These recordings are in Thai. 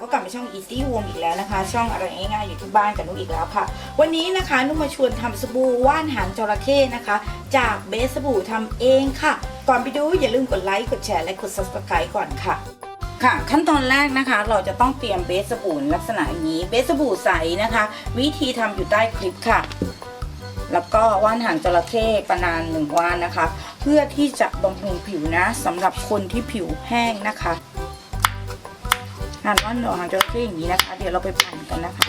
ก็กลับมาช่อง Easy Home อีกแล้วนะคะ ช่องอะไรง่ายๆอยู่ที่บ้านกับนุกอีกแล้วค่ะ วันนี้นะคะนุกมาชวนทำสบู่ว่านหางจระเข้นะคะ จากเบสสบู่ทำเองค่ะ ก่อนไปดูอย่าลืมกดไลค์กดแชร์และกด subscribe ก่อนค่ะค่ะขั้นตอนแรกนะคะเราจะต้องเตรียมเบสสบู่ลักษณะอย่างนี้ เบสสบู่ใสนะคะ วิธีทำอยู่ใต้คลิปค่ะ แล้วก็ว่านหางจระเข้ประมาณหนึ่งว่านนะคะ เพื่อที่จะบำรุงผิวนะสำหรับคนที่ผิวแห้งนะคะ หั่นว่านหางจระเข้อย่างนี้นะคะ เดี๋ยวเราไปปั่นกันนะคะ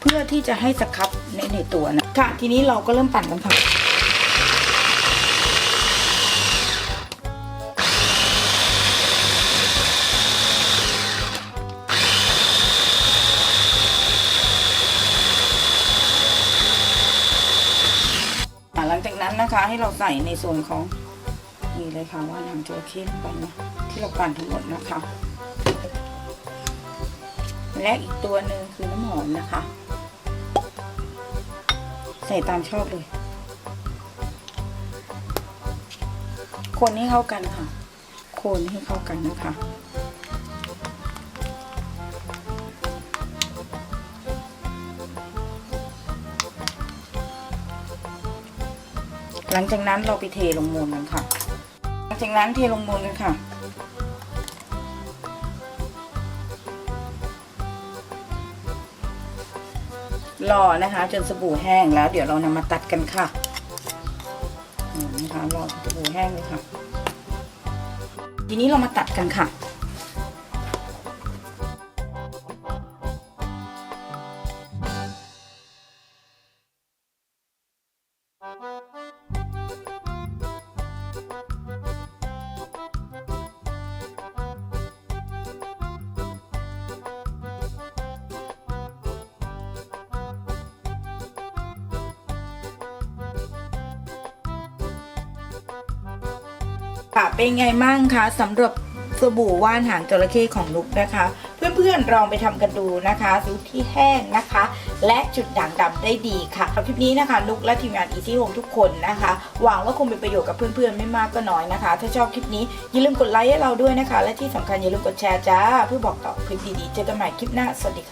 เพื่อที่จะให้สครับในในตัวนะค่ะทีนี้เราก็เริ่มปั่นกันค่ะ นั้นนะคะ ให้เราใส่ในส่วนของนี่เลยค่ะว่านหางจระเข้ไปนะที่เราปั่นทั้งหมดนะคะ และอีกตัวหนึ่งคือน้ำหอมนะคะ ใส่ตามชอบเลย คนให้เข้ากันค่ะ คนให้เข้ากันนะคะ หลังจากนั้นเราไปเทลงมูลกันค่ะ หลังจากนั้นเทลงมูลกันค่ะรอนะคะ จนสบู่แห้งแล้ว เดี๋ยวเรานำมาตัดกันค่ะนี่นะคะรอสบู่แห้งเลยค่ะ ทีนี้เรามาตัดกันค่ะ ค่ะเป็นไงมั่งคะสำหรับสบู่ว่านหางจระเข้ของนุกนะคะ เพื่อนๆลองไปทำกันดูนะคะดูที่แห้งนะคะ และจุดด่างดำได้ดีค่ะคลิปนี้นะคะ นุกและทีมงาน Easy Home ทุกคนนะคะหวังว่าคงเป็นประโยชน์กับเพื่อนๆไม่มากก็น้อยนะคะ ถ้าชอบคลิปนี้อย่าลืมกดไลค์ให้เราด้วยนะคะ และที่สำคัญอย่าลืมกดแชร์จ้า เพื่อบอกต่อคลิปดีๆเจอกันใหม่คลิปหน้าสวัสดีค่ะ